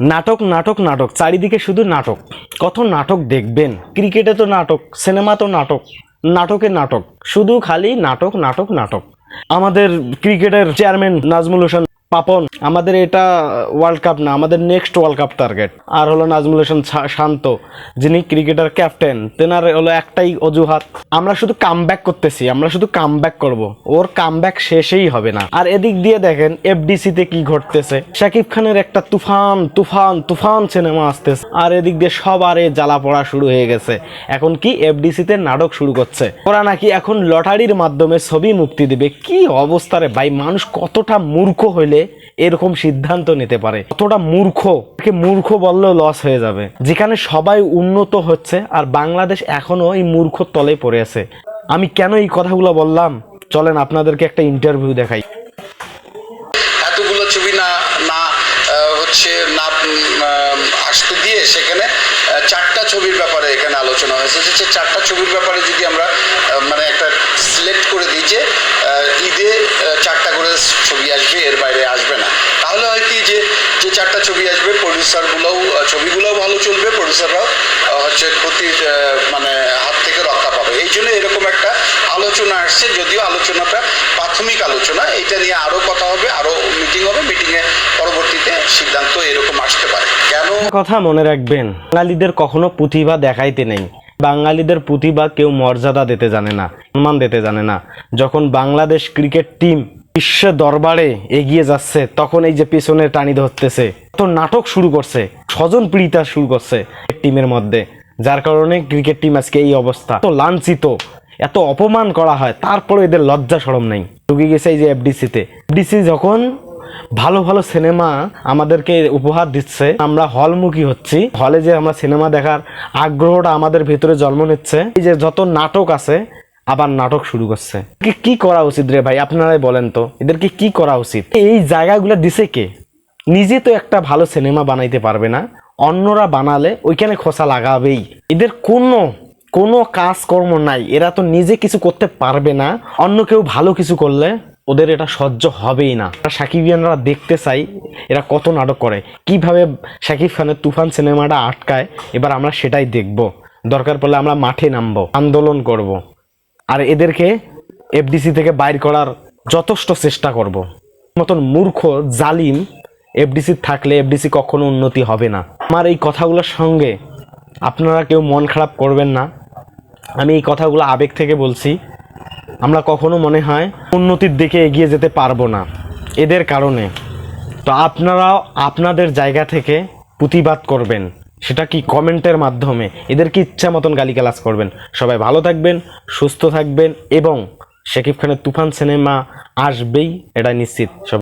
নাটক নাটক নাটক। চারিদিকে শুধু নাটক। কত নাটক দেখবেন? ক্রিকেটে তো নাটক, সিনেমা তো নাটক, নাটকে নাটক। শুধু খালি নাটক নাটক নাটক। আমাদের ক্রিকেটের চেয়ারম্যান নাজমুল হোসেন পাপন আমাদের এটা ওয়ার্ল্ড কাপ না, আমাদের নেক্সট ওয়ার্ল্ড কাপ টার্গেট আর হলো নাজমুল হোসেন শান্ত, যিনি ক্রিকেটার ক্যাপ্টেন তেনার হলো একটাই অজুহাত, আমরা শুধু কাম করতেছি, আমরা শুধু কাম করব, ওর কাম শেষেই হবে না। আর এদিক দিয়ে দেখেন এফডিসিতে কি ঘটতেছে, শাকিব খানের একটা তুফান তুফান তুফান সিনেমা আসতেছে, আর এদিক দিয়ে সবারে জ্বালা পড়া শুরু হয়ে গেছে। এখন কি এফডিসিতে নাটক শুরু করছে? ওরা নাকি এখন লটারির মাধ্যমে ছবি মুক্তি দিবে, কি অবস্থা রে ভাই, মানুষ কতটা মূর্খ হইলে এরকম সিদ্ধান্ত নিতে পারে। কতটা মূর্খ, একে মূর্খ বললেও লস হয়ে যাবে। যেখানে সবাই উন্নত হচ্ছে আর বাংলাদেশ এখনও এই মূর্খ তলে পড়ে আছে। আমি কেন এই কথাগুলো বললাম? চলেন আপনাদেরকে একটা ইন্টারভিউ দেখাই। ছবির ব্যাপারে এখানে আলোচনা হয়েছে। চারটা ছবির ব্যাপারে যদি আমরা আহ, মানে একটা সিলেক্ট করে দিই যে আহ, ঈদে আহ, চারটা করে ছবি আসবে এর বাইরে আসবে না তাহলে হয় কি যে যে চারটা ছবি আসবে প্রডিউসারগুলোও ছবিগুলোও ভালো চলবে প্রডিউসাররাও হচ্ছে ক্ষতির মানে হাত থেকে রক্ষা পাবে। এই জন্য এরকম একটা আলোচনা আসছে, যদিও আলোচনাটা প্রাথমিক আলোচনা, এটা নিয়ে আরও কথা হবে আরও মিটিং হবে মিটিংয়ে পরবর্তীতে সিদ্ধান্ত এরকম আসতে পারে। কেন? কথা মনে রাখবেন, বাঙালিদের কখনো প্রতিভা দেখাইতে নেই। বাঙালিদের প্রতিভা কেউ মর্যাদা দিতে জানে না, সম্মান দিতে জানে না। যখন বাংলাদেশ ক্রিকেট টিম বিশ্ব দরবারে এগিয়ে যাচ্ছে, তখন এই যে পেছনে টানি ধরতেছে তো নাটক শুরু করছে স্বজন প্রীতা শুরু করছে টিমের মধ্যে, যার কারণে ক্রিকেট টিম আজকে এই অবস্থা। তো লাঞ্ছিত, এত অপমান করা হয় তারপরে এদের লজ্জা সরম নেই। ঢুকে গেছে এই যে এফডিসিতে। এফডিসি যখন ভালো ভালো সিনেমা আমাদেরকে উপহার দিচ্ছে, আমরা হলমুখী হচ্ছি। হলে যে আমরা সিনেমা দেখার আগ্রহটা আমাদের ভেতরে জন্ম নিচ্ছে। এই যে যত নাটক আছে আবার নাটক শুরু করছে। কি করা উচিত রে ভাই? আপনারাই বলেন তো। এদেরকে কি করা উচিত? এই জায়গাগুলো দিছে কে? নিজে তো একটা ভালো সিনেমা বানাইতে পারবে না। অন্যরা বানালে ওইখানে খোসা লাগাবেই। এদের কোনো কোনো কাজকর্ম নাই। এরা তো নিজে কিছু করতে পারবে না। অন্য কেউ ভালো কিছু করলে ওদের এটা সহ্য হবেই না। সাকিবিয়ানরা দেখতে চাই এরা কত নাটক করে। কীভাবে শাকিব খানের তুফান সিনেমাটা আটকায়, এবার আমরা সেটাই দেখব। দরকার পড়লে আমরা মাঠে নামবো, আন্দোলন করব। আর এদেরকে এফডিসি থেকে বাইর করার যথেষ্ট চেষ্টা করব। মতন মূর্খ, জালিম এফডিসি থাকলে এফডিসি কখনো উন্নতি হবে না। আমার এই কথাগুলোর সঙ্গে আপনারা কেউ মন খারাপ করবেন না। আমি এই কথাগুলো আবেগ থেকে বলছি। আমরা কখনো মনে হয় উন্নতির দিকে এগিয়ে যেতে পারব না। এদের কারণে। তো আপনারাও আপনাদের জায়গা থেকে প্রতিবাদ করবেন। সেটা কি কমেন্টের মাধ্যমে? এদের কি ইচ্ছা মতন গালিগালাজ করবেন? সবাই ভালো থাকবেন, সুস্থ থাকবেন এবং শাকিব খানের তুফান সিনেমা আসবেই এটা নিশ্চিত। সব